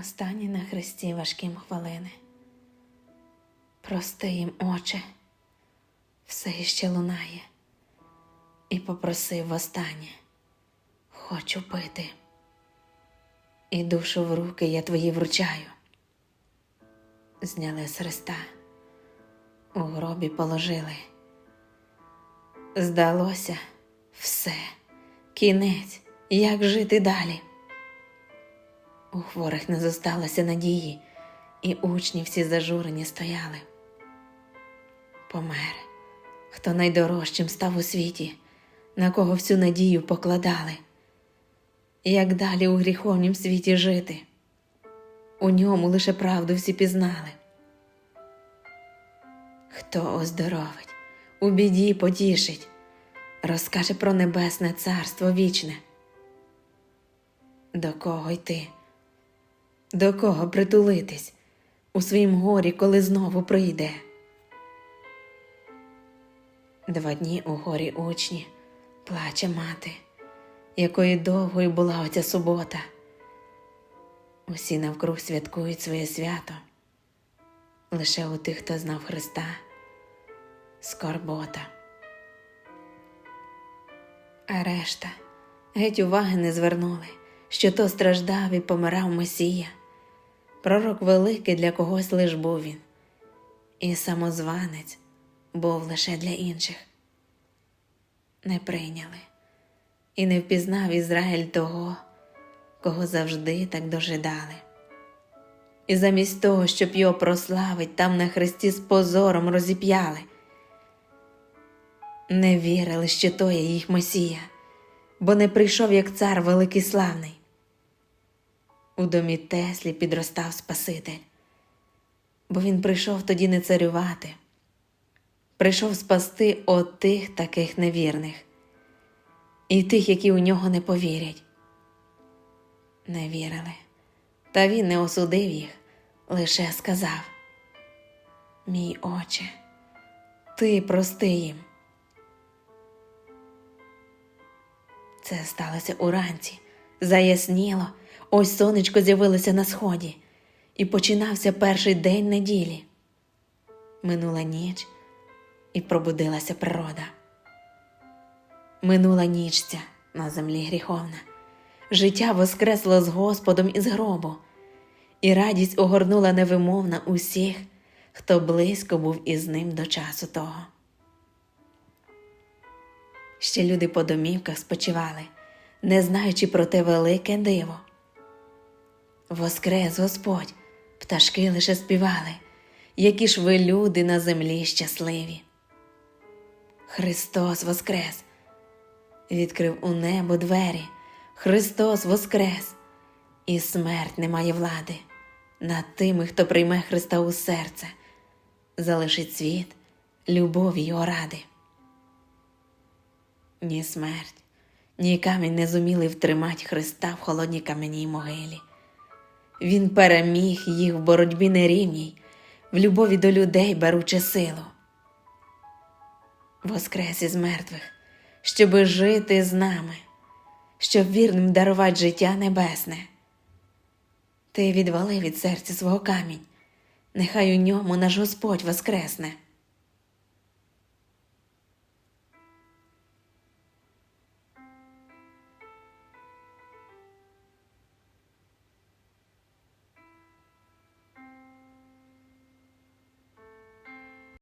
Останні на хресті важким хвилини. Прости їм, Отче, все іще лунає, і попросив востаннє, хочу пити, і душу в руки я твої вручаю. Зняли з хреста, у гробі положили. Здалося все, кінець, як жити далі. У хворих не зосталося надії, і учні всі зажурені стояли. Помер, хто найдорожчим став у світі, на кого всю надію покладали. Як далі у гріховнім світі жити? У ньому лише правду всі пізнали. Хто оздоровить, у біді потішить, розкаже про небесне царство вічне. До кого йти? До кого притулитись у своїм горі, коли знову прийде? Два дні у горі учні плаче мати, якою довгою була оця субота. Усі навкруг святкують своє свято, лише у тих, хто знав Христа, скорбота. А решта геть уваги не звернули, що то страждав і помирав Месія. Пророк великий для когось лиш був він, і самозванець був лише для інших. Не прийняли і не впізнав Ізраїль того, кого завжди так дожидали. І замість того, щоб його прославить, там на хресті з позором розіп'яли. Не вірили, що то є їх Месія, бо не прийшов як цар великий славний. У домі Теслі підростав Спаситель, бо він прийшов тоді не царювати, прийшов спасти отих таких невірних. І тих, які у нього не повірять. Не вірили, та він не осудив їх, лише сказав: Мій отче, ти прости їм. Це сталося уранці, заясніло, ось сонечко з'явилося на сході, і починався перший день неділі. Минула ніч, і пробудилася природа. Минула ніч ця на землі гріховна. Життя воскресло з Господом із гробу, і радість огорнула невимовна усіх, хто близько був із ним до часу того. Ще люди по домівках спочивали, не знаючи про те велике диво. Воскрес Господь, пташки лише співали, які ж ви люди на землі щасливі. Христос Воскрес, відкрив у небо двері, Христос Воскрес, і смерть не має влади над тими, хто прийме Христа у серце, залишить світ, любові його ради. Ні смерть, ні камінь не зуміли втримати Христа в холодній кам'яній могилі. Він переміг їх в боротьбі нерівній, в любові до людей беручи силу. Воскрес із мертвих, щоби жити з нами, щоб вірним дарувати життя небесне. Ти відвали від серця свого камінь, нехай у ньому наш Господь воскресне.